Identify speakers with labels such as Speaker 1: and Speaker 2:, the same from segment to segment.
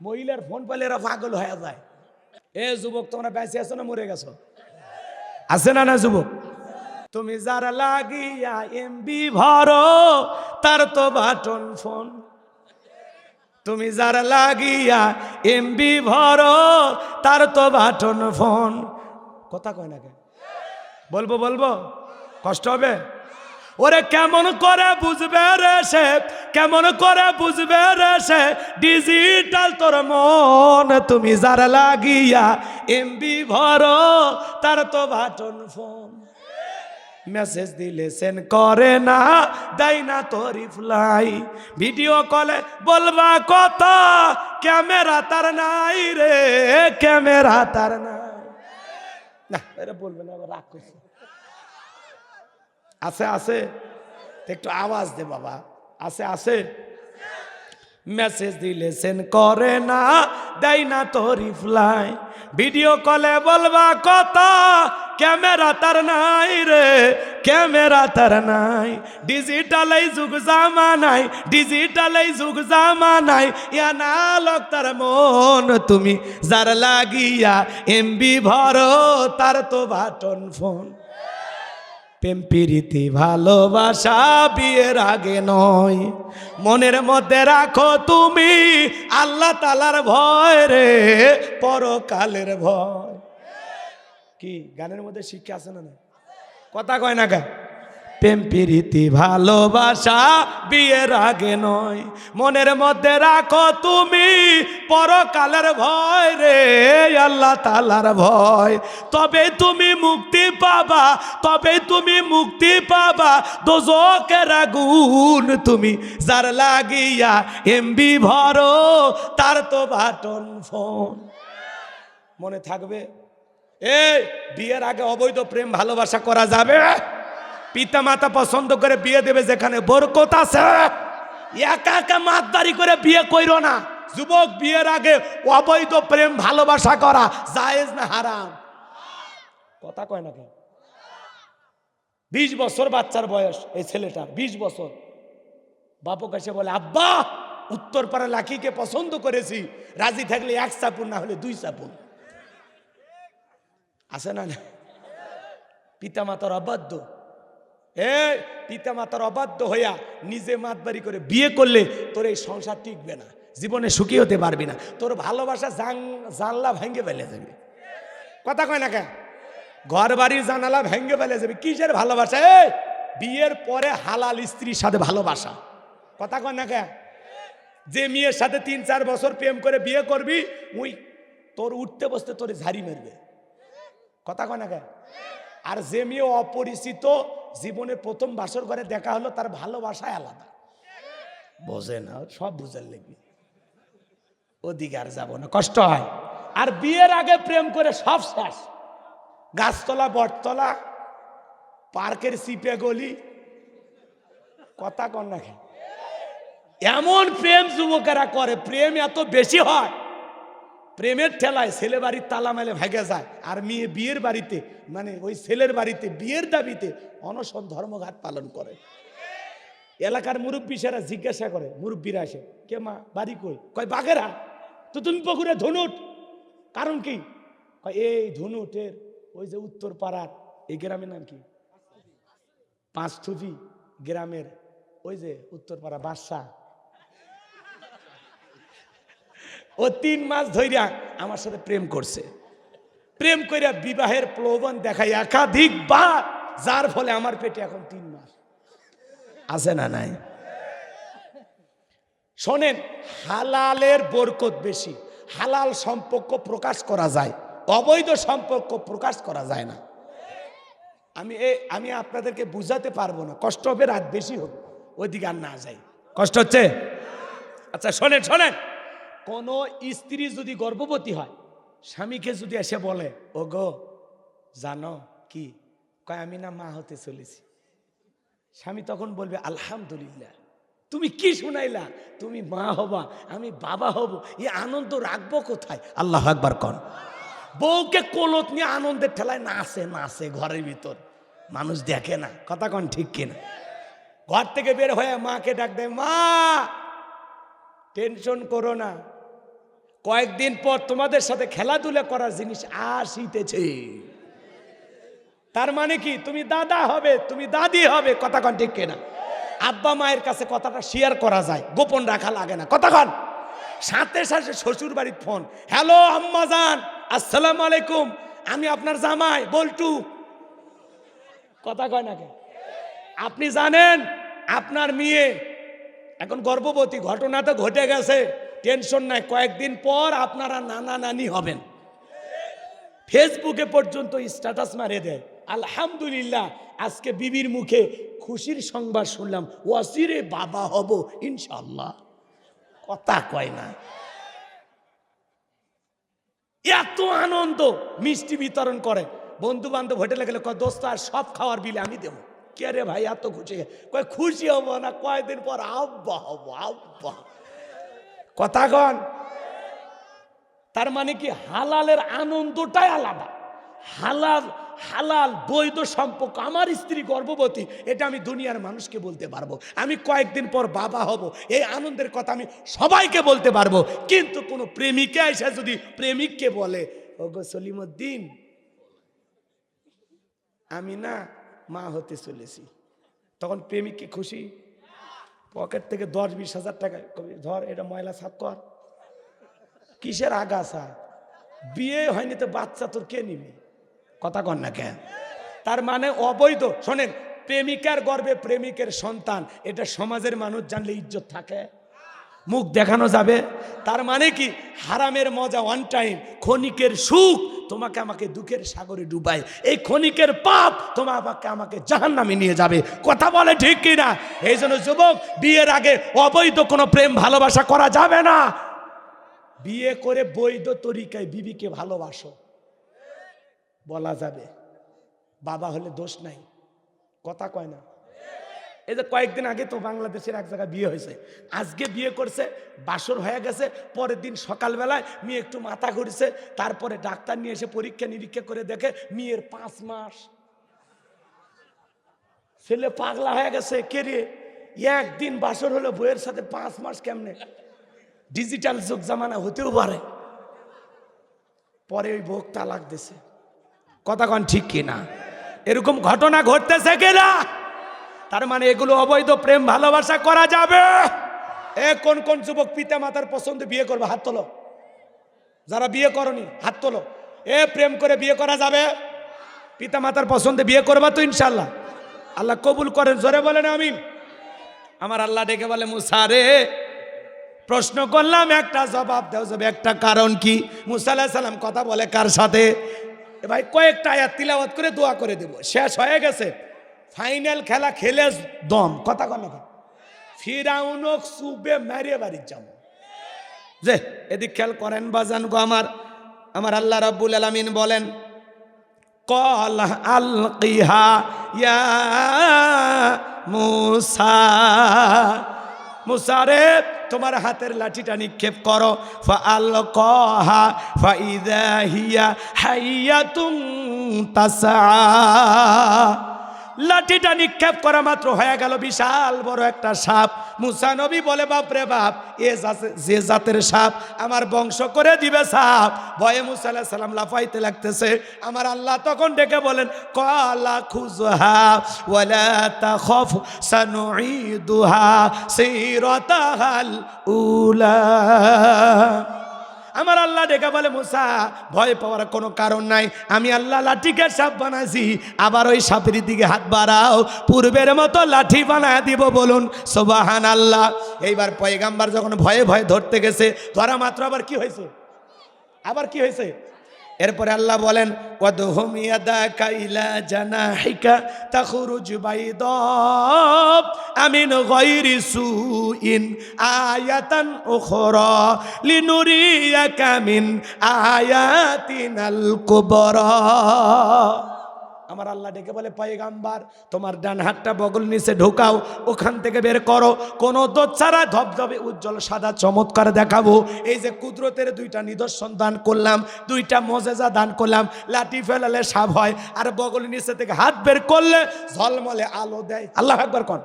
Speaker 1: মহিলার ফোন পেলে এরা পাগল হয়ে যায়। এ যুবক, তোমরা বেঁচে আছো না মরে গেছো? আছে না না যুবক? তুমি যারা লাগিয়া এমবি ভরো, তার তো বাটন ফোন। তুমি যারা লাগিয়া এমবি ভরো, তার তো বাটন ফোন। কথা কয় না কেন বলব বলব? কষ্ট হবে? ওরে কেমন করে বুঝবে রে সে? কেমন করে বুঝবে রে সে? ডিজিটাল তোর মন, তুমি যারা লাগিয়া এমবি ভরো, তার তো বাটন ফোন। মেসেজ দিলে সেন করে না, দেয় না তো রিপ্লাই ভিডিও কলে বলবা কথা ক্যামেরা তার নাই রে ক্যামেরা তার নাই। না এটা বলবে না রাগ আছে আছে? একটু আওয়াজ দে বাবা। আছে আছে? মেসেজ দিলে সেন করে না, দেয় না তো রিপ্লাই ভিডিও কলে বলবা, কথা ক্যামেরা তার নাই রে ক্যামেরা তার নাই। ডিজিটাল এই যুগ জামা নাই ডিজিটাল এই যুগ জামা নাই ইয়া না লোক তার মন তুমি যার লাগিয়া এমবি ভরো তার তো বাটন ফোন। প্রেম ভালোবাসা বিয়ের আগে নয়। মনের মধ্যে রাখো তুমি আল্লাহ তালার ভয় রে, পরকালের ভয়। কি, গানের মধ্যে শিক্ষা আছে না না? কথা কয় না গা প্রেম, প্রীতি, ভালোবাসা বিয়ের আগে নয়। মনের মধ্যে রাখো তুমি পরকালের ভয় রে, আল্লাহ তালার ভয়। তবে তুমি মুক্তি পাবা, তবে তুমি মুক্তি পাবা। দোজকের আগুন তুমি যার লাগিয়া এমবি ভরো, তার তো বাটন ফোন। মনে থাকবে? এই, বিয়ের আগে অবৈধ প্রেম ভালোবাসা করা যাবে? পিতা মাতা পছন্দ করে বিয়ে দেবে যেখানে বরকত আছে। একা একা মাতদারি করে বিয়ে কইরো না। যুবক, বিয়ের আগে অবৈধ প্রেম ভালোবাসা করা জায়েজ না হারাম? কথা কয় না বিশ বছর বাচ্চার বয়স এই ছেলেটা, বিশ বছর। বাপু কাছে বলে, আব্বা উত্তর পাড়া লাকিকে পছন্দ করেছি। রাজি থাকলে এক চাপুন, না হলে দুই চাপুন। আছে না না? পিতা মাতার অবাধ্য। এ, পিতা মাতার অবাধ্য হইয়া নিজে মাতবাড়ি করে বিয়ে করলে তোর এই সংসার টিকবে না, জীবনে সুখী হতে পারবি না, তোর ভালোবাসা জান, জানলা ভেঙে ফেলে যাবে। কথা কয় না কেন? ঘর বাড়ির জানালা ভেঙে ফেলে যাবে, কিসের ভালোবাসা? এ, বিয়ের পরে হালাল স্ত্রীর সাথে ভালোবাসা। কথা কয় না কেন? যে মেয়ের সাথে তিন, চার বছর প্রেম করে বিয়ে করবি, উই, তোর উঠতে বসতে তোর ঝাড়ি মারবে। কথা কয় না কেন? আর যে মেয়ে অপরিচিত জীবনে প্রথম বাসর ঘরে দেখা হলো, তার ভালোবাসায় আলাদা। বোঝে না, সব বুঝার লেগে। ওদিকে আর যাব না, কষ্ট হয়। আর বিয়ের আগে প্রেম করে সব শেষ। গাছতলা, বটতলা, পার্কের সিপে গলি। কথা কন না এমন প্রেম যুবকেরা করে, প্রেম এত বেশি হয় প্রেমের ঠেলায় ছেলে বাড়ির তালা মেলে ভেগে যায়। আর মেয়ে বিয়ের বাড়িতে মানে ওই ছেলের বাড়িতে, বিয়ের দাবিতে অনশন ধর্মঘাত পালন করে। এলাকার মুরব্বী সেরা জিজ্ঞাসা করে, মুরব্বীরা আসে কে মা, বাড়ি কই? কয় বাঘেরা তো তুমি পুকুরে ধনুট। কারণ কি? এই ধনুটের ওই যে উত্তর পাড়ার এই গ্রামের নাম কি? পাঁচথুপি গ্রামের ওই যে উত্তরপাড়া বাদশাহ। ও তিন মাস ধইরা আমার সাথে প্রেম করছে। প্রেম কইরা বিবাহের প্রলোভন দেখায় একাধিকবার যার ফলে আমার পেটে এখন তিন মাস। আছে না নাই? শোনেন, হালালের বরকত বেশি। হালাল সম্পর্ক প্রকাশ করা যায়, অবৈধ সম্পর্ক প্রকাশ করা যায় না। আমি এ, আমি আপনাদেরকে বুঝাতে পারব না, কষ্ট হবে, রাত বেশি হোক, ওইদিকে আর না যাই। কষ্ট হচ্ছে? আচ্ছা শোনেন শোনেন। কোন স্ত্রী যদি গর্ভবতী হয়, স্বামীকে যদি এসে বলে ও গো জানো কি? কয়, আমি না মা হতে চলেছি। স্বামী তখন বলবে, আলহামদুলিল্লাহ, তুমি কি শুনাইলা? তুমি মা হবা, আমি বাবা হব এই আনন্দ রাখব কোথায়? আল্লাহ একবার কন। বউকে কোলত নিয়ে আনন্দের ঠেলায় নাচে নাচে ঘরের ভিতর। মানুষ দেখে না। কথা কন ঠিক কিনা? ঘর থেকে বের হয়ে মাকে ডাক দেয়, মা টেনশন করো না। কয়েকদিন পর তোমাদের সাথে খেলাধুলা করার জিনিস আসিতেছে। তার মানে কি? তুমি দাদা হবে, তুমি দাদি হবে, কথা কন ঠিক কেনা? আব্বা মায়ের কাছে কথাটা শেয়ার করা যায়, গোপন রাখা লাগে না, কথা কন। সাথে সাথে শ্বশুর বাড়ির ফোন হ্যালো আম্মা জান, আসসালামু আলাইকুম, আমি আপনার জামাই, বল্টু। কথা কয় না? আপনি জানেন, আপনার মেয়ে এখন গর্ভবতী, ঘটনা তো ঘটে গেছে। টেনশন নাই, কয়েকদিন পর আপনারা নানা নানি হবেন। ফেসবুকে পর্যন্ত স্ট্যাটাস মারে দেয়। আলহামদুলিল্লাহ, আজকে বিবির মুখে খুশির সংবাদ শুনলাম। ওয়াসিরে বাবা হব ইনশাল্লাহ কথা কয় না। এত আনন্দ মিষ্টি বিতরণ করে। বন্ধু বান্ধব হোটেলে গেলে দোস্ত, আর সব খাওয়ার বিলে আমি দেবো। কে রে ভাই, এত খুশি? কয়, খুশি হব না, কয়দিন পর আব্বা হব, আব্বা। কথা কন। তার মানে কি, হালালের আনন্দটাই আলাদা। হালাল হালাল বৈধ সম্পর্ক, আমার স্ত্রী গর্ভবতী, এটা আমি দুনিয়ার মানুষকে বলতে পারব। আমি কয়েকদিন পর বাবা হব, এই আনন্দের কথা আমি সবাইকে বলতে পারব। কিন্তু কোনো প্রেমিকা এসে যদি প্রেমিককে বলে, ওগো সলিমুদ্দিন, আমি না মা হতে চলেছি। তখন প্রেমিক কি খুশি। পকেট থেকে দশ বিশ হাজার টাকা ধর এটা ময়লা সাফ কর। কিসের আগাছা? বিয়ে হয়নি তো বাচ্চা তোর কে নিবি? কথা কন না কেন? তার মানে অবৈধ। শোনেন, প্রেমিকার গর্বে প্রেমিকের সন্তান, এটা সমাজের মানুষ জানলে ইজ্জত থাকে। মুখ দেখানো যাবে। তার মানে কি? হারামের মজা ওয়ান টাইম ক্ষণিকের সুখ তোমাকে আমাকে দুঃখের সাগরে ডুবায়। এই ক্ষণিকের পাপ তোমার আমাকে আমাকে জাহান নামে নিয়ে যাবে। কথা বলে ঠিক কিনা? এই জন্য যুবক, বিয়ের আগে অবৈধ কোনো প্রেম ভালোবাসা করা যাবে না। বিয়ে করে বৈধ তরিকায় বিবিকে ভালোবাসো। বলা যাবে। বাবা হলে দোষ নাই। কথা কয় না। এই যে কয়েকদিন আগে তো বাংলাদেশের এক জায়গায় বিয়ে হয়েছে। আজকে বিয়ে করছে, বাসর হয়ে গেছে, পরের দিন সকালবেলায় মেয়ে একটু মাথা ঘুরছে, তারপরে ডাক্তার নিয়ে এসে পরীক্ষা নিরীক্ষা করে দেখে মেয়ের পাঁচ মাস। ছেলে পাগলা হয়ে গেছে কে রে একদিন বাসর হলো বইয়ের সাথে পাঁচ মাস কেমনে? ডিজিটাল যুগ জামানা হতেও পারে। পরে ওই ভোগ তালাক দিছে। কথা কন ঠিক কিনা? এরকম ঘটনা ঘটতেছে কিনা? তার মানে এগুলো অবৈধ প্রেম ভালোবাসা করা যাবে। এ কোন কোন যুবক পিতা মাতার পছন্দ বিয়ে করবে? হাত তোলো। যারা বিয়ে করনি, হাত তোলো। এ প্রেম করে বিয়ে করা যাবে? পিতা মাতার পছন্দে বিয়ে করবা তো ইনশাল্লাহ আল্লাহ কবুল করেন, জোরে বলেন আমি আমার আল্লাহ ডেকে বলে মুসারে প্রশ্ন করলাম, একটা জবাব দেও যাবে একটা কারণ কি? মুসা আলাহিসাল্লাম সাল্লাম কথা বলে কার সাথে? ভাই, কয়েকটা আয়াত তিলাওয়াত করে দোয়া করে দেব। শেষ হয়ে গেছে। ফাইনাল খেলা খেলে দম, কথা কন ফিরাউনক সুবে মেরে বাড়ির যাব যে, এদিক খেয়াল করেন বাজান গো আমার আমার আল্লাহ রাব্বুল আলামিন বলেন, কল আলকিহা ইয়া মুসা। মুসারে তোমার হাতের লাঠিটা নিক্ষেপ করো। ফা আল কহা ফা ইদা হিয়া হাইয়াতুম তাসা লাঠিটা নিক্ষেপ করা মাত্র হয়ে গেল বিশাল বড় একটা সাপ। মুসা নবী বলে, বাপ রে বাপ, এ যে জাতের সাপ আমার বংশ করে দিবে সাপ। ভয়ে মুসা আলাইহিস সালাম লাফাইতে লাগতেছে। আমার আল্লাহ তখন ডেকে বলেন, কলা খুজহা ওয়ালা তাখফ সানুঈদুহা সিরাতাহাল উলা। আমার আল্লাহ ডেকে বলে, মুসা, ভয় পাওয়ার কোনো কারণ নাই। আমি আল্লাহ লাঠিকে সাপ বানাইছি। আবার ওই সাপের দিকে হাত বাড়াও। পূর্বের মতো লাঠি বানায় দিব বলুন সোবাহান আল্লাহ এইবার পয়গাম্বার যখন ভয়ে ভয়ে ধরতে গেছে, ধরা মাত্র আবার কি হয়েছে? আবার কি হয়েছে? এরপরে আল্লাহ বলেন আমিন গায়রি সুইন আয়াতান উখরা লিনুরিয়াকা মিন আয়াতিনাল কুবরা। আমার আল্লাহ ডেকে বলে, পায়গাম্বার, তোমার ডান হাতটা বগল নিচে ঢোকাও, ওখান থেকে বের করো। কোন দোচারা ধবধবে উজ্জ্বল সাদা চমৎকার দেখাবো। এই যে কুদরতের দুইটা নিদর্শন দান করলাম, দুইটা মজেজা দান করলাম, লাঠি ফেলালে সাপ হয়, আর বগল নিচে থেকে হাত বের করলে ঝলমলে আলো দেয়। আল্লাহ একবার কন।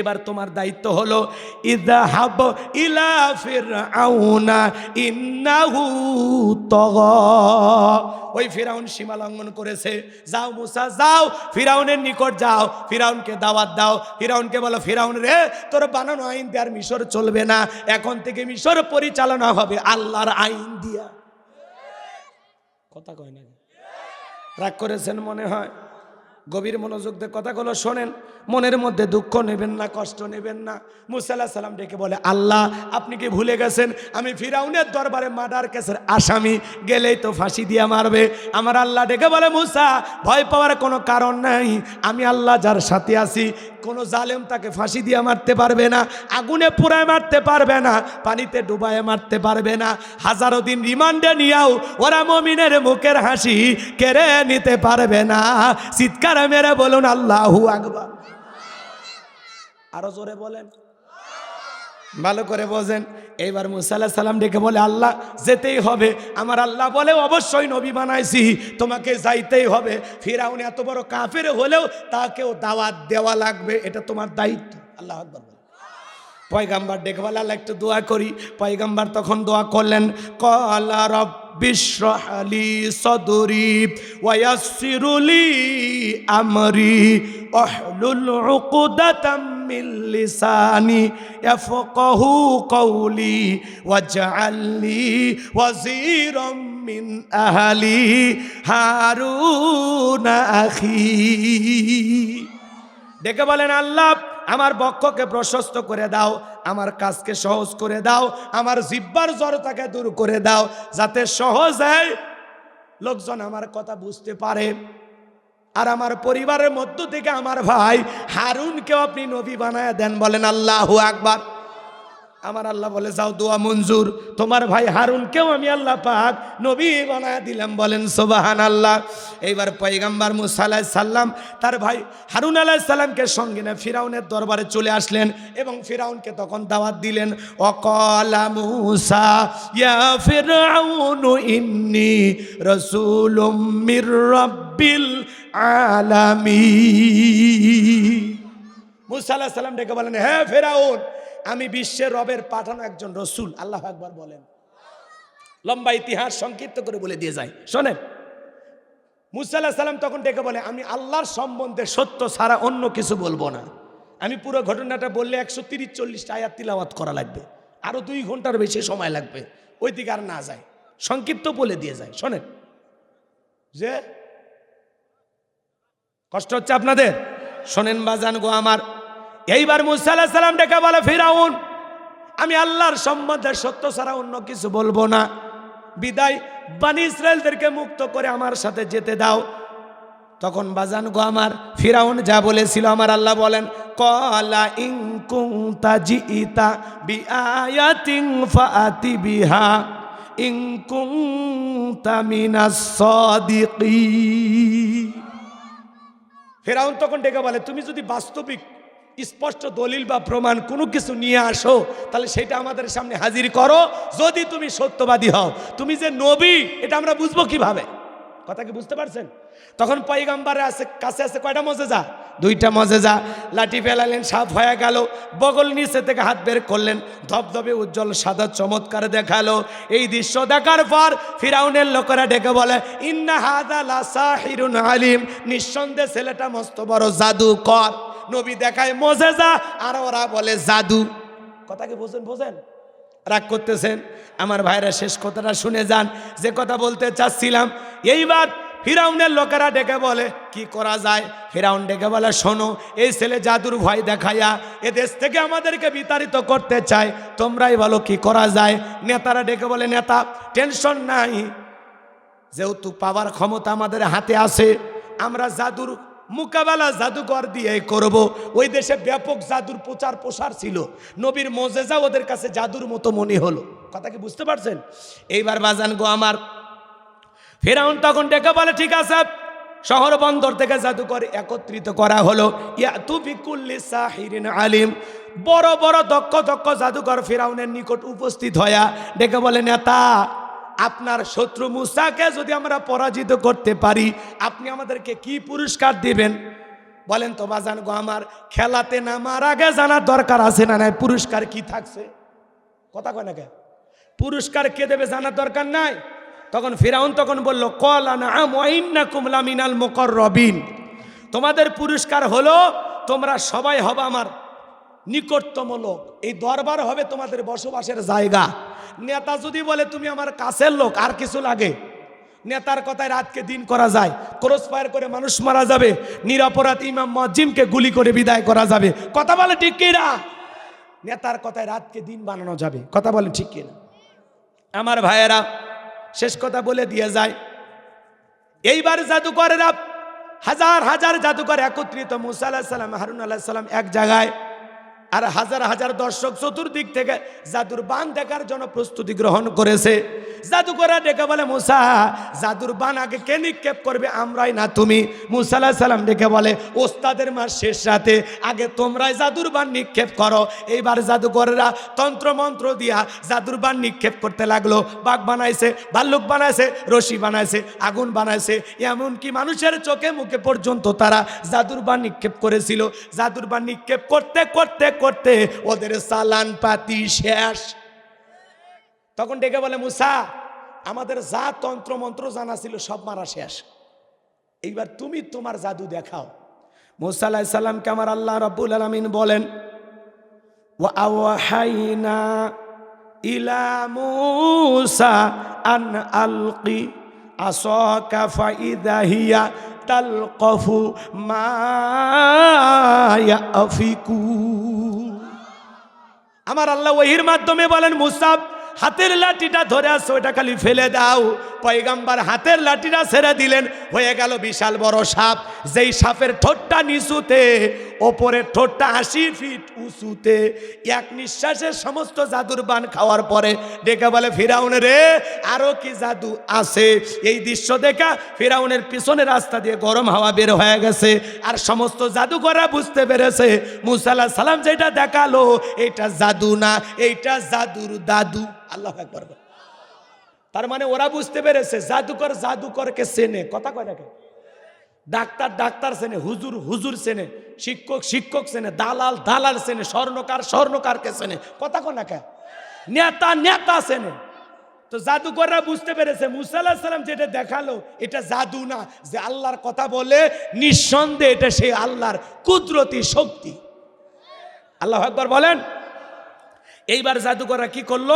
Speaker 1: এবার তোমার দায়িত্ব হলো ইদাহাব ইলা ফিরআউনা ইন্নাহু তগা। ওই ফিরাউন সীমা লঙ্ঘন করেছে। যাও মুসা, যাও, ফিরাউনের নিকট যাও, ফিরাউনকে দাওয়াত দাও। ফিরাউনকে বলো, ফিরাউন রে, তোর বানানো আইন দিয়ে আর মিশর চলবে না। এখন থেকে মিশর পরিচালনা হবে আল্লাহর আইন দিয়া। কথা কয় না? রাগ করেছেন মনে হয়? গভীর মনোযোগ দিয়ে কথাগুলো শোনেন, মনের মধ্যে দুঃখ নেবেন না, কষ্ট নেবেন না। মুসাল্লাহ সাল্লাম ডেকে বলে, আল্লাহ, আপনি কি ভুলে গেছেন? আমি ফিরাউনের দরবারে মার্ডার কেসের আসামি, গেলেই তো ফাঁসি দিয়ে মারবে। আমার আল্লাহ ডেকে বলে, মুসা, ভয় পাওয়ার কোনো কারণ নাই। আমি আল্লাহ যার সাথে আছি, কোনো জালেম তাকে ফাঁসি দিয়ে মারতে পারবে না, আগুনে পুরায় মারতে পারবে না, পানিতে ডুবায় মারতে পারবে না। হাজারো দিন রিমান্ডে নিয়েও, ওরা মমিনের মুখের হাসি কেড়ে নিতে পারবে না। চিৎকার মেরে বলুন আল্লাহু আকবার। আরও জোরে বলেন। ভালো করে বোঝেন। এইবার মুসাল্লাহ সাল্লাম ডেকে বলে, আল্লাহ, যেতেই হবে। আমার আল্লাহ বলে, অবশ্যই নবী বানাইছি। তোমাকে যাইতেই হবে। ফিরাউন এত বড় কাফের হলেও তাকেও দাওয়াত দেওয়া লাগবে। এটা তোমার দায়িত্ব। আল্লাহ আকবর। পয়গাম্বার বলে আল্লাহ একটু দোয়া করি। পয়গাম্বার তখন দোয়া করলেন, কলা রব বিশ্বহালি সদরি ওয়াসিরুলি আমরি অহলুল উকদাতাম মিন লিসানি ইয়াফকাহু কওলি ওয়াজআলনি ওয়াজিরাম মিন আহলি হারুন আখি। ডেকে বলেন, আল্লাহ আমার বক্ষকে প্রশস্ত করে দাও, আমার কাজকে সহজ করে দাও, আমার জিব্বার জড়তাকে দূর করে দাও, যাতে সহজ হয় লোকজন আমার কথা বুঝতে পারে। আর আমার পরিবারের মধ্য থেকে আমার ভাই হারুনকেও আপনি নবী বানায় দেন বলেন আল্লাহ আকবার। আমার আল্লাহ বলে, যাও দোয়া মঞ্জুর। তোমার ভাই হারুনকেও আমি আল্লাহ পাক নবী বানায় দিলাম, বলেন সোবাহান আল্লাহ এইবার পয়গাম্বার মুসা আলাহ সাল্লাম তার ভাই হারুন আলাহ সাল্লামকে সঙ্গে না ফিরাউনের দরবারে চলে আসলেন এবং ফিরাউনকে তখন দাওয়াত দিলেন, অকলা মুসা, ইয়া ফিরাউন ইন্নি রসুলুম মির রব্বিল আলামিন। মুসা আলাহ সাল্লাম ডেকে বলেন হ্যাঁ ফেরাউন আমি বিশ্বের রবের পাঠানো একজন রসুল, আল্লাহ একবার বলেন। লম্বা ইতিহাস সংক্ষিপ্ত করে বলে দিয়ে যায়। শোনেন, মুসা আলাহ সাল্লাম তখন ডেকে বলে, আমি আল্লাহর সম্বন্ধে সত্য ছাড়া অন্য কিছু বলব না। আমি পুরো ঘটনাটা বললে একশো তিরিশ চল্লিশটা আয়াত তিলাওয়াত করা লাগবে। আরও দুই ঘণ্টার বেশি সময় লাগবে। ওই দিকে আর না যায়। সংক্ষিপ্ত বলে দিয়ে যায়। শোনেন, যে কষ্ট হচ্ছে আপনাদের? শোনেন বাজান গো আমার এইবার মুসা সাল্লাম ডেকে বলে, ফিরাউন, আমি আল্লাহর সম্বন্ধে সত্য ছাড়া অন্য কিছু বলব না। বিদায়, বানি ইসরায়েলদেরকে মুক্ত করে আমার সাথে যেতে দাও। তখন বাজান, গো আমার, ফিরাউন যা বলেছিল আমার আল্লাহ বলেন, কলা ইংকুং তাজিতা বিআয়াতিন ফাআতি বিহা সাদিকিন. ফেরাউন তখন ডেকে বলে, তুমি যদি বাস্তবিক স্পষ্ট দলিল বা প্রমাণ কোনো কিছু নিয়ে আসো, তাহলে সেটা আমাদের সামনে হাজির করো। যদি তুমি সত্যবাদী হও, তুমি যে নবী, এটা আমরা বুঝব কীভাবে? কথা কি বুঝতে পারছেন? তখন পয়গাম্বারে আছে, কাছে আছে কয়টা মজেজা? দুইটা মজেজা। লাঠি ফেলালেন, সাপ হয়ে গেল, বগল নিচে থেকে হাত বের করলেন, ধবধবে উজ্জ্বল সাদা চমৎকার দেখাল। এই দৃশ্য দেখার পর ফিরাউনের লোকেরা ডেকে বলে, ইন্না হাদা লা সাহিরুন আলিম। নিঃসন্দেহে ছেলেটা মস্ত বড় জাদু কর নবী দেখায় মজেজা, আর ওরা বলে জাদু। কথা কি বোঝেন বোঝেন? রাগ করতেছেন? আমার ভাইরা শেষ কথাটা শুনে যান। যে কথা বলতে চাচ্ছিলাম, এইবার ফিরাউনের লোকেরা ডেকে বলে, কি করা যায়? ফিরাউন ডেকে বলে, শোনো, এই ছেলে জাদুর ভয় দেখাইয়া এ দেশ থেকে আমাদেরকে বিতাড়িত করতে চায়। তোমরাই বলো কি করা যায়? নেতারা ডেকে বলে, নেতা, টেনশন নাই। যেহেতু পাওয়ার ক্ষমতা আমাদের হাতে আছে, আমরা জাদুর মোকাবেলা জাদুকর দিয়ে করব। ওই দেশে ব্যাপক জাদুর প্রচার প্রসার ছিল। নবীর মজেজা ওদের কাছে জাদুর মতো মনে হলো। কথা কি বুঝতে পারছেন? এইবার বাজান গো আমার। ফেরাউন তখন ডেকে বলে, ঠিক আছে, শহর বন্দর থেকে জাদুকর একত্রিত করা হলো। আলিম। বড় বড় দক্ষ দক্ষ জাদুকর ফেরাউনের নিকট উপস্থিত হয়া ডেকে বলে, নেতা আপনার শত্রু মুসাকে যদি আমরা পরাজিত করতে পারি, আপনি আমাদেরকে কি পুরস্কার দিবেন? বলেন তো, বাজান গো আমার, খেলাতে নামার আগে জানার দরকার আছে না নাই? পুরস্কার কি থাকছে? কথা কয় না কে? পুরস্কার কে দেবে জানার দরকার নাই? তখন ফিরাউন তখন বলল, কল আনা কুমলা মিনাল মোকর রবিন তোমাদের পুরস্কার হলো, তোমরা সবাই হবে আমার নিকটতম লোক। এই দরবার হবে তোমাদের বসবাসের জায়গা। নেতা যদি বলে, তুমি আমার কাছের লোক, আর কিছু লাগে? নেতার কথায় রাতকে দিন করা যায়। ক্রস ফায়ার করে মানুষ মারা যাবে। নিরাপরাধ ইমাম মজিমকে গুলি করে বিদায় করা যাবে। কথা বলে ঠিক কিনা নেতার কথায় রাতকে দিন বানানো যাবে। কথা বলে ঠিক কিনা আমার ভাইয়েরা, শেষ কথা বলে দিয়ে যায়। এইবার জাদুকরেরা হাজার হাজার জাদুকর একত্রিত। মুসা আল্লাহ সাল্লাম হারুন আল্লাহ সাল্লাম এক জায়গায় আর হাজার হাজার দর্শক চতুর্দিক থেকে জাদুর বান দেখার জন্য প্রস্তুতি গ্রহণ করেছে। জাদুকরা ডেকে বলে, মুসা, জাদুর বান আগে কে নিক্ষেপ করবে? আমরাই না, তুমি। মুসা আল্লাহ সাল্লাম ডেকে বলে, ওস্তাদের মাস শেষ রাতে আগে তোমরাই জাদুর বান নিক্ষেপ করো। এইবার জাদুকরেরা তন্ত্র মন্ত্র দিয়া জাদুর বান নিক্ষেপ করতে লাগল। বাঘ বানাইছে, ভাল্লুক বানাইছে, রশি বানাইছে, আগুন বানাইছে। এমনকি মানুষের চোখে মুখে পর্যন্ত তারা জাদুর বান নিক্ষেপ করেছিল। জাদুর বান নিক্ষেপ করতে করতে করতে ওদের চালান পাতি শেষ। তখন ডেকে বলে, মুসা, আমাদের যা তন্ত্রমন্ত্র জানা ছিল, সব মারা শেষ। এইবার তুমি তোমার জাদু দেখাও। মুসা আলাহ সাল্লামকে আমার আল্লাহ রব্বুল আলমিন বলেন ওয়াহাইনা ইলা মুসা আন আলকি তালকফু মা ইয়াফিকুন। আমার আল্লাহ ওহির মাধ্যমে বলেন, মুসাব, হাতের লাঠিটা ধরে আসো ওটা খালি ফেলে দাও। পয়গাম্বার হাতের লাঠিটা ছেড়ে দিলেন, হয়ে গেল বিশাল বড় সাপ। যেই সাপের ঠোঁটটা নিচুতে ওপরের ঠোঁটটা আশি ফিট উঁচুতে, এক নিঃশ্বাসে সমস্ত জাদুর বান খাওয়ার পরে ডেকে বলে, ফিরাউন রে, আরও কি জাদু আছে? এই দৃশ্য দেখা ফিরাউনের পিছনে রাস্তা দিয়ে গরম হাওয়া বের হয়ে গেছে, আর সমস্ত জাদুকররা বুঝতে পেরেছে মুসাল্লাহ সালাম যেটা দেখাল, এটা জাদু না, এইটা জাদুর দাদু। আল্লাহ তার মানে ওরা বুঝতে পেরেছে, জাদুকর জাদুকরকে চেনে। কথা কয়? ডাক্তার ডাক্তার চেনে, হুজুর হুজুর চেনে, শিক্ষক শিক্ষক চেনে, দালাল দালাল চেনে, স্বর্ণকার, স্বর্ণকারকে চেনে। কথা কয় না কে নেতা নেতা চেনে। তো জাদুকররা বুঝতে পেরেছে, মুসা আল্লাহ সাল্লাম যেটা দেখাল, এটা জাদু না। যে আল্লাহর কথা বলে, নিঃসন্দেহে এটা সেই আল্লাহর কুদরতি শক্তি। আল্লাহ একবার বলেন। এইবার জাদুকররা কি করল?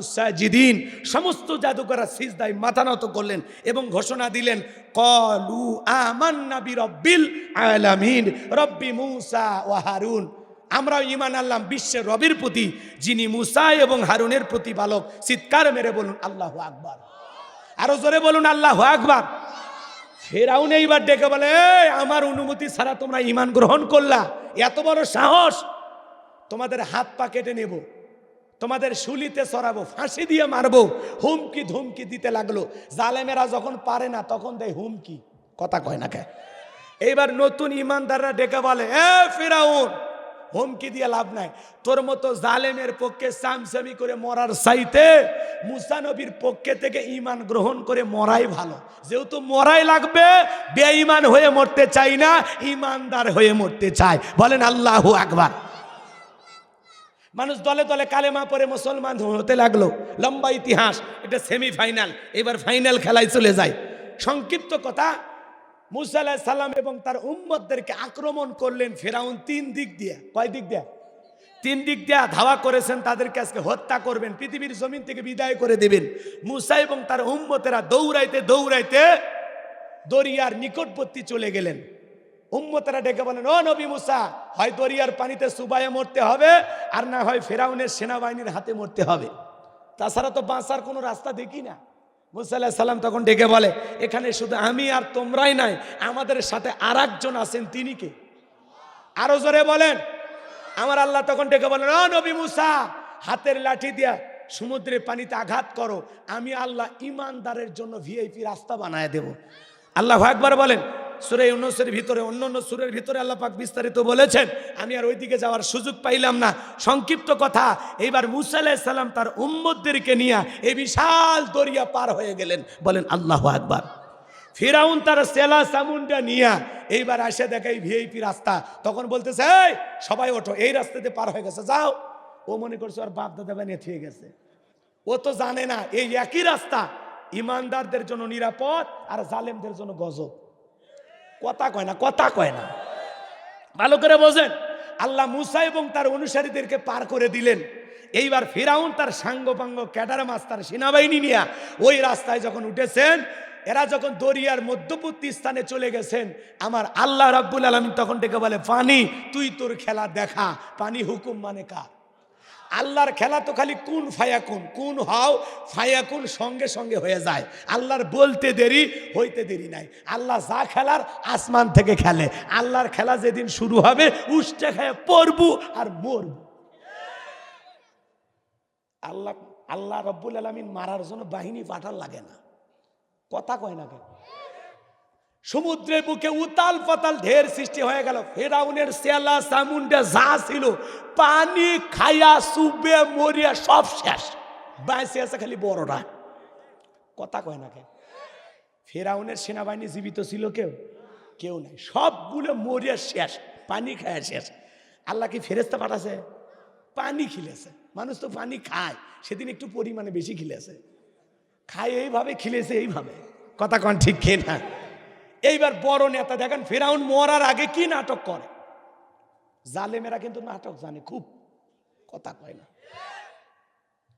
Speaker 1: সাজিদিন, সমস্ত জাদুকররা সিজদায় মাথা নত করলেন এবং ঘোষণা দিলেন, কলু আমান্না রব্বিল আলামিন, রব্বি মুসা ও হারুন। আমরাও ইমান আল্লাহ বিশ্বের রবির প্রতি, যিনি মুসা এবং হারুনের প্রতিপালক। চিৎকার মেরে বলুন, আল্লাহ আকবার। আরও জোরে বলুন, আল্লাহ আকবার। ফেরাউন এইবার ডেকে বলে আমার অনুমতি ছাড়া তোমরা ইমান গ্রহণ করলা। এত বড় সাহস। তোমাদের হাত পা কেটে নেব। তোমাদের শুলিতে সরাবো, ফাঁসি দিয়ে মারবো, হুমকি ধুমকি দিতে লাগল। জালেমেরা যখন পারে না, তখন দেয় হুমকি। কথা কয় না কে? এইবার নতুন ইমানদাররা ডেকে বলে, এ ফেরাউন, হুমকি দিয়ে লাভ নাই। তোর মতো জালেমের পক্ষে সামসামি করে মরার সাইতে মুসানবীর পক্ষে থেকে ইমান গ্রহণ করে মরাই ভালো। যেহেতু মরাই লাগবে, বেঈমান হয়ে মরতে চাই না ইমানদার হয়ে মরতে চাই। বলেন আল্লাহ আকবার। মানুষ দলে দলে কালেমা পরে মুসলমান হতে লাগল। লম্বা ইতিহাস, এটা সেমিফাইনাল এবার ফাইনাল খেলায় চলে যায়। সংক্ষিপ্ত কথা, মুসা সাল্লাম এবং তার উম্মতদেরকে আক্রমণ করলেন ফেরাউন তিন দিক দিয়ে। কয় দিক দিয়ে? তিন দিক দিয়ে ধাওয়া করেছেন, তাদেরকে আজকে হত্যা করবেন, পৃথিবীর জমিন থেকে বিদায় করে দেবেন। মুসা এবং তার উম্মতেরা দৌড়াইতে দৌড়াইতে দরিয়ার নিকটবর্তী চলে গেলেন। উম্মতেরা ডেকে বলেন ও নবী মুসা, হয় দরিয়ার পানিতে সুবায়ে মরতে হবে, আর না হয় ফেরাউনের সেনাবাহিনীর হাতে মরতে হবে। তাছাড়া তো বাঁচার কোনো রাস্তা দেখি না। মুসা আলাহ সাল্লাম তখন ডেকে বলে, এখানে শুধু আমি আর তোমরাই নাই, আমাদের সাথে আর একজন আছেন, তিনি কে? আরও জোরে বলেন। আমার আল্লাহ তখন ডেকে বলেন ও নবী মুসা, হাতের লাঠি দিয়া সমুদ্রের পানিতে আঘাত করো, আমি আল্লাহ ইমানদারের জন্য ভিআইপি রাস্তা বানায় দেব। আল্লাহ একবার বলেন। সুরে উন্নসের ভিতরে অন্য অন্য সুরের ভিতরে আল্লাহ পাক বিস্তারিত বলেছেন। আমি আর ওইদিকে যাওয়ার সুযোগ পাইলাম না। সংক্ষিপ্ত কথা, এইবার মুসা তার উম্মতদেরকে নিয়ে এই বিশাল দরিয়া পার হয়ে গেলেন। বলেন, আল্লাহ আকবার। ফিরাউন তার সেলা সামুনটা নিয়া এইবার আসে দেখে এই ভিআইপি রাস্তা। তখন বলতেছে, এই, সবাই ওঠো, এই রাস্তাতে পার হয়ে গেছে, যাও। ও মনে করছে, ওর বাপ দাদা বানিয়ে থুয়ে গেছে। ও তো জানে না, এই একই রাস্তা ইমানদারদের জন্য নিরাপদ আর জালেমদের জন্য গজব। কথা কয় না, কথা কয় না। ভালো করে বোঝেন। আল্লাহ মুসা এবং তার অনুসারীদেরকে পার করে দিলেন। এইবার ফিরাউন তার সাঙ্গপাঙ্গ ক্যাডার মাস তার সেনাবাহিনী নিয়ে ওই রাস্তায় যখন উঠেছেন, এরা যখন দরিয়ার মধ্যবর্তী স্থানে চলে গেছেন, আমার আল্লাহ রাব্বুল আলমিন তখন ডেকে বলে পানি তুই তোর খেলা দেখা। পানি হুকুম মানে কার? আল্লাহর খেলা তো খালি কোন ফায়াকুন কোন হও ফায়াকুন সঙ্গে সঙ্গে হয়ে যায়। আল্লাহর বলতে দেরি, হইতে দেরি নাই। আল্লাহ যা খেলার আসমান থেকে খেলে। আল্লাহর খেলা যেদিন শুরু হবে, উষ্টে খেয়ে পড়বু আর মরবু। আল্লাহ আল্লাহ রব্বুল আলমিন মারার জন্য বাহিনী পাঠার লাগে না। কথা কয় না কেন? সমুদ্রের বুকে উতাল পাতাল ঢের সৃষ্টি হয়ে গেল। ফেরাউনের সেলা সামুন্ডা যা ছিল, পানি খাইয়া সুবে মরিয়া, সব শেষ। বাইসে আছে খালি বড়রা। কথা কয় না কেন ফেরাউনের সেনাবাহিনী জীবিত ছিল কেউ? কেউ নাই। সবগুলো মরিয়া শেষ, পানি খায় শেষ। আল্লাহ কি ফেরেস্তা পাঠাছে? পানি খিলেছে। মানুষ তো পানি খায়, সেদিন একটু পরিমাণে বেশি খিলেছে। খায় এইভাবে, খিলেছে এইভাবে। কথা কন ঠিক কে না এইবার বড় নেতা দেখেন, ফেরাউন মরার আগে কি নাটক করে? জালেমেরা কিন্তু নাটক জানে, খুব কথা কয় না।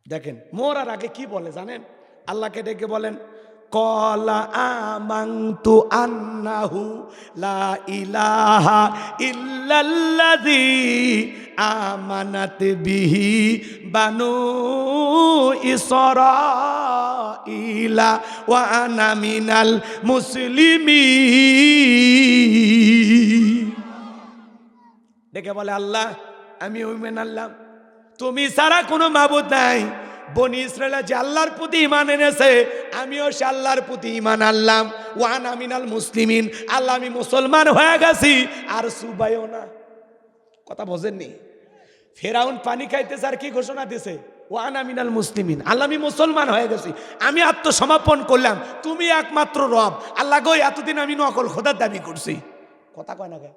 Speaker 1: দেখেন, মরার আগে কি বলে জানেন? আল্লাহকে ডেকে বলেন কলা আমাংতু আন্নাহু লা ইলাহা ইল্লাল্লাযী আমানাত বিহি বানু ইসরাইলা ওয়া আনা মিনাল মুসলিমিন ডেকে বলে, আল্লাহ, আমি ওই মেনাল্লাম তুমি ছাড়া কোনো মাবুদ নাই। বনি ইসরায়েল যে আল্লাহর প্রতি ইমান এনেছে, আমিও সে আল্লাহর প্রতি ইমান আনলাম। ওয়ান আমিনাল মুসলিমিন, আল্লাহ আমি মুসলমান হয়ে গেছি, আর সুবাইও না। কথা বোঝেননি? ফেরাউন পানি খাইতেছে আর কি ঘোষণা দিছে? ওয়ান আমিনাল মুসলিমিন, আল্লাহ আমি মুসলমান হয়ে গেছি, আমি আত্মসমর্পণ করলাম, তুমি একমাত্র রব। আল্লাহ গো, এতদিন আমি নকল খোদার দাবি করছি। কথা কয় না কেন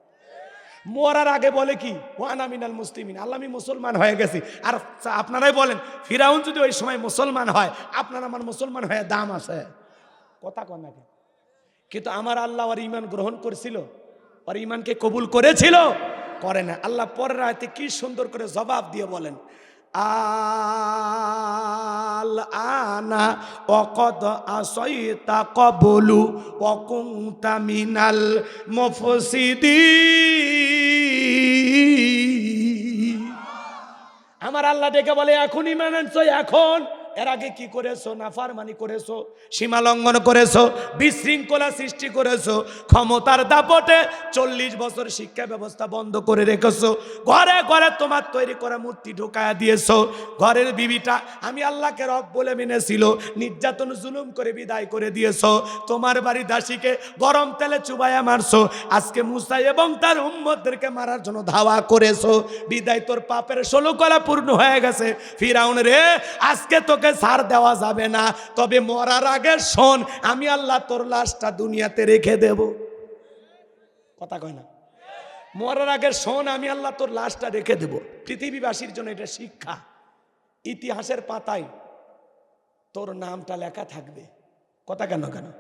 Speaker 1: মরার আগে বলে কি ওয়ান মিনাল মুসলিমিন আল্লাহ আমি মুসলমান হয়ে গেছি। আর আপনারাই বলেন, ফিরাউন যদি ওই সময় মুসলমান হয়, আপনার আমার মুসলমান হয়ে দাম আছে। কথা কন না কিন্তু আমার আল্লাহ ওর ইমান গ্রহণ করেছিল, ওর ইমানকে কবুল করেছিল, করে না। আল্লাহ পরের আয়তে কি সুন্দর করে জবাব দিয়ে বলেন, আল আনা অকদ আসইতা কবলু অকুংতা মিনাল মফসিদি আমার আল্লাহ ডেকে বলে এখনই মানানছো এখন। এর আগে কি করেছ? নাফারমানি করেছ? সীমা লঙ্ঘন করেছ? বিশৃঙ্খলা সৃষ্টি করেছ? ক্ষমতার দাপটে চল্লিশ বছর শিক্ষা ব্যবস্থা বন্ধ করে রেখেছো? ঘরে ঘরে তোমার তৈরি করা মূর্তি ঢোকায়া দিয়েছ? ঘরের বিবিটা আমি আল্লাহকে রব বলে মেনেছিল, নির্যাতন, জুলুম করে বিদায় করে দিয়েছ। তোমার বাড়ি দাসীকে গরম তেলে চুবাইয়া মারছো। আজকে মুসা এবং তার উম্মতদেরকে মারার জন্য ধাওয়া করেছ। বিদায় তোর পাপের ষোলো কলা পূর্ণ হয়ে গেছে। ফিরাউন রে, আজকে তোকে ছাড় দেওয়া যাবে না। তবে মরার আগে শোন, আমি আল্লাহ তোর লাশটা দুনিয়াতে রেখে দেব। কথা কয় না? মরার আগে শোন, আমি আল্লাহ তোর লাশটা রেখে দেব। পৃথিবীবাসীর জন্য এটা শিক্ষা। ইতিহাসের পাতায় তোর নামটা লেখা থাকবে। কথা কেন কেন?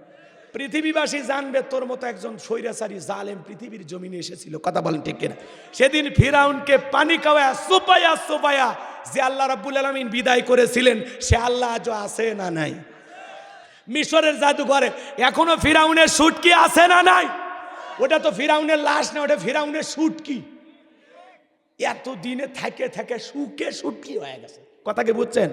Speaker 1: পৃথিবীবাসী জানবে তোর মতো একজন স্বৈরাচারী জালেম পৃথিবীর জমিনে এসেছিল। কথা বলেন ঠিক কিনা? সেদিন ফিরাউনকে পানি খাওয়া সোপায়া সোপায়া যে আল্লাহ রাব্বুল আলমিন বিদায় করেছিলেন, সে আল্লাহ আজও আছে না নাই? মিশরের জাদুঘরে এখনও ফিরাউনের সুটকি আছে না নাই? ওটা তো ফিরাউনের লাশ না, ওটা ফিরাউনের সুটকি এত দিনে থাকে থাকে সুকে সুটকি হয়ে গেছে। কথা কি বুঝছেন?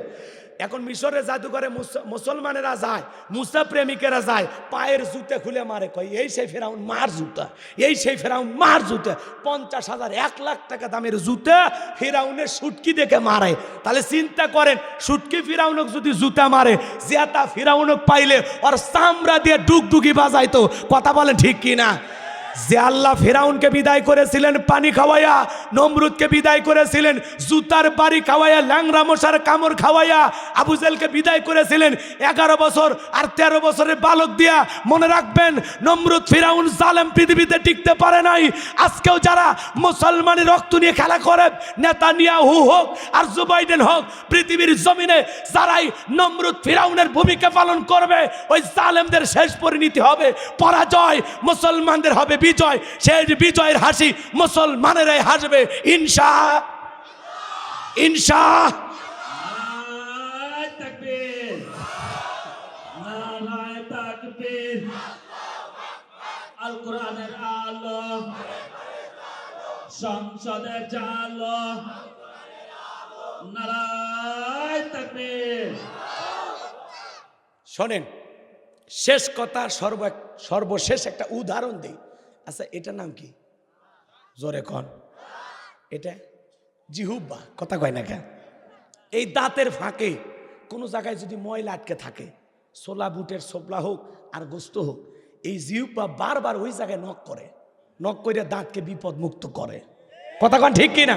Speaker 1: এখন মিশরের জাদুঘরে মুস- মুসলমানেরা যায়, মুসা প্রেমিকেরা যায়, পায়ের জুতে খুলে মারে, কয়, এই সেই ফেরাউন, মার জুতা, এই সেই ফেরাউন, মার জুতা। পঞ্চাশ হাজার, এক লাখ টাকা দামের জুতা ফেরাউনের সুটকি দেখে মারে। তাহলে চিন্তা করেন, সুটকি ফিরাউনক যদি জুতা মারে, জেতা ফিরাউনক পাইলে ওর চামড়া দিয়ে ডুগডুগি বাজাইতো। কথা বলেন ঠিক কি না যে আল্লাহ ফেরাউনকে বিদায় করেছিলেন পানি খাওয়াইয়া নমরুদকে বিদায় করেছিলেন, জুতার বাড়ি খাওয়াইয়া ল্যাংরা মশার কামড় খাওয়াইয়া আবুজেলকে বিদায় করেছিলেন, এগারো বছর আর তেরো বছরের বালক দিয়া মনে রাখবেন, নমরুদ ফিরাউন জালেম পৃথিবীতে টিকতে পারে নাই। আজকেও যারা মুসলমানের রক্ত নিয়ে খেলা করে নেতা নিয়া হু হোক আর জুবাইডেন হোক, পৃথিবীর জমিনে যারাই নমরুদ ফিরাউনের ভূমিকা পালন করবে, ওই জালেমদের শেষ পরিণতি হবে, পরাজয় মুসলমানদের হবে বিজয় সেই বিজয়ের হাসি মুসলমানেরাই হাসবে ইনশা। ইনশা।
Speaker 2: নারায় তাকবীর। আল কোরআনের আলো। সংসদের জালো।
Speaker 1: শোনেন শেষ কথা সর্ব সর্বশেষ একটা উদাহরণ দিই। আচ্ছা এটার নাম কি? জোরে কন। এটা? জিহুব্বা, কথা কয় না কেন? এই দাঁতের ফাঁকে কোনো জায়গায় যদি ময়লা আটকে থাকে সোলা বুটের সোপলা হোক আর গোস্ত হোক, এই জিহুব্বা বারবার ওই জায়গায় নখ করে। নখ করে দাঁতকে বিপদ মুক্ত করে। কথা কন ঠিক কিনা?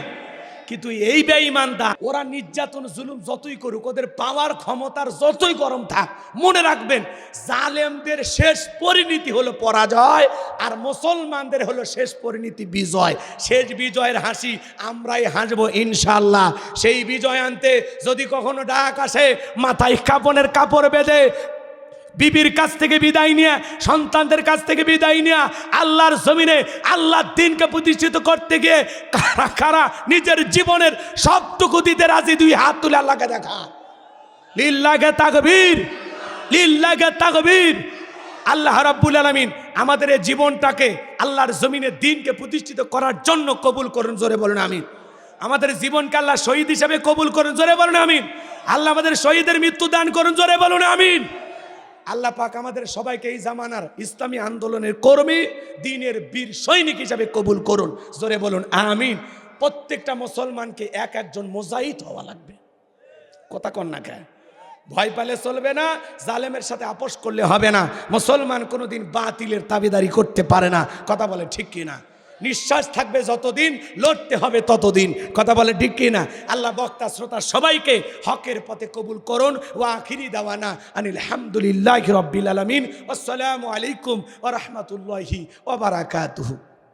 Speaker 1: কিন্তু এই বেঈমান দা ওরা নির্যাতন, জুলুম যতই করুক, ওদের পাওয়ার ক্ষমতার যতই গরম থাক, মনে রাখবেন, জালেমদের শেষ পরিণতি হলো পরাজয় আর মুসলমানদের হলো শেষ পরিণতি বিজয়। শেষ বিজয়ের হাসি, আমরাই হাসবো ইনশাল্লাহ সেই বিজয় আনতে যদি কখনো ডাক আসে, মাথায় কাপনের কাপড় বেঁধে বিবির কাছ থেকে বিদায় নিয়ে, সন্তানদের কাছ থেকে বিদায় নিয়ে, আল্লাহর জমিনে, আল্লাহর দিনকে প্রতিষ্ঠিত করতে গিয়ে কারা কারা নিজের জীবনের সবটুকু দিতে রাজি, দুই হাত তুলে আল্লাহকে দেখা। লিল্লাকে তাকবীর লিল্লাকে তাকবীর। আল্লাহ রাব্বুল আলামিন আমাদের এই জীবনটাকে আল্লাহর জমিনে, দিনকে প্রতিষ্ঠিত করার জন্য কবুল করুন, জোরে বলুন, আমিন। আমাদের জীবনকে আল্লাহ শহীদ হিসাবে কবুল করুন, জোরে বলুন, আমিন। আল্লাহ আমাদের শহীদের মৃত্যু দান করুন, জোরে বলুন, আমিন। আল্লাহ পাক আমাদের সবাইকে এই জামানার ইসলামী আন্দোলনের কর্মী, দিনের বীর সৈনিক হিসাবে কবুল করুন। জোরে বলুন, আমিন। প্রত্যেকটা মুসলমানকে এক একজন মোজাহিদ হওয়া লাগবে। কথা কন না কেন? ভয় পালে চলবে না, জালেমের সাথে আপোষ করলে হবে না। মুসলমান কোনোদিন বাতিলের তাবিদারি করতে পারে না। কথা বলে ঠিক কি না নিঃশ্বাস থাকবে যতদিন, লড়তে হবে ততদিন। কথা বলে ঠিক না? আল্লাহ বক্তা, শ্রোতা সবাইকে হকের পথে কবুল করুন। ও আখিরি দাওয়ানা আনিল হামদুলিল্লাহ রব্বিল আলমিন। আসসালামু আলাইকুম ও রহমতুল্লাহি ওবরাকাতুহু